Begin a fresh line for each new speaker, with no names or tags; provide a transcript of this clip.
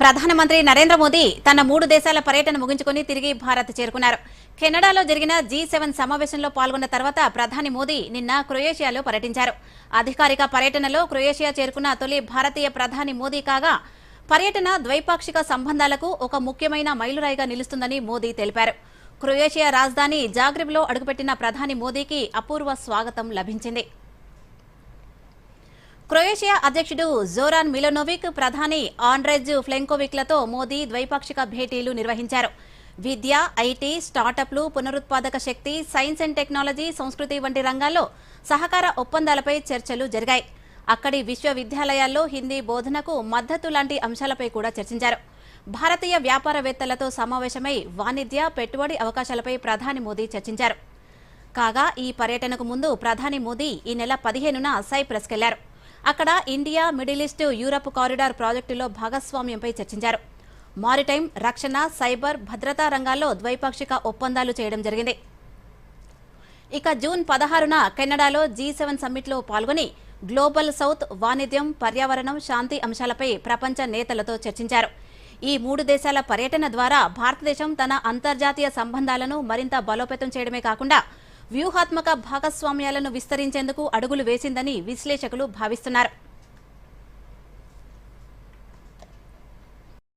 ప్రధానమంత్రి నరేంద్ర మోదీ తన మూడు దేశాల పర్యటన ముగించుకుని తిరిగి భారత్ చేరుకున్నారు. కెనడాలో జరిగిన జీ సెవెన్ సమావేశంలో పాల్గొన్న తర్వాత ప్రధాని మోదీ నిన్న క్రొయేషియాలో పర్యటించారు. అధికారిక పర్యటనలో క్రొయేషియా చేరుకున్న తొలి భారతీయ ప్రధాని మోదీ కాగా పర్యటన ద్వైపాక్షిక సంబంధాలకు ఒక ముఖ్యమైన మైలురాయిగా నిలుస్తుందని మోదీ తెలిపారు. క్రొయేషియా రాజధాని జాగ్రిబ్లో అడుగుపెట్టిన ప్రధాని మోదీకి అపూర్వ స్వాగతం లభించింది. క్రొయేషియా అధ్యక్షుడు జోరాన్ మిలోనోవిక్ ప్రధాని ఆండ్రెజ్ ఫ్లెంకోవిక్లతో మోదీ ద్వైపాక్షిక భేటీలు నిర్వహించారు. విద్య ఐటీ స్టార్టప్లు పునరుత్పాదక శక్తి సైన్స్ అండ్ టెక్నాలజీ సంస్కృతి వంటి రంగాల్లో సహకార ఒప్పందాలపై చర్చలు జరిగాయి. అక్కడి విశ్వవిద్యాలయాల్లో హిందీ బోధనకు మద్దతు లాంటి అంశాలపై కూడా చర్చించారు. భారతీయ వ్యాపారవేత్తలతో సమావేశమై వాణిజ్య పెట్టుబడి అవకాశాలపై ప్రధాని మోదీ చర్చించారు. కాగా ఈ పర్యటనకు ముందు ప్రధాని మోదీ ఈ నెల పదిహేనున సైప్రస్కెళ్ళారు. అక్కడ India Middle East Europe corridor ప్రాజెక్టులో భాగస్వామ్యంపై చర్చించారు. మారిటైమ్ రక్షణ సైబర్ భద్రతా రంగాల్లో ద్వైపాక్షిక ఒప్పందాలు చేయడం జరిగింది. ఇక జూన్ పదహారున కెనడాలో జీ సెవెన్ సమ్మిట్లో పాల్గొని గ్లోబల్ సౌత్ వాణిజ్యం పర్యావరణం శాంతి అంశాలపై ప్రపంచ నేతలతో చర్చించారు. ఈ మూడు దేశాల పర్యటన ద్వారా భారతదేశం తన అంతర్జాతీయ సంబంధాలను మరింత బలోపేతం చేయడమే కాకుండా వ్యూహాత్మక భాగస్వామ్యాలను విస్తరించేందుకు అడుగులు వేసిందని విశ్లేషకులు భావిస్తున్నారు.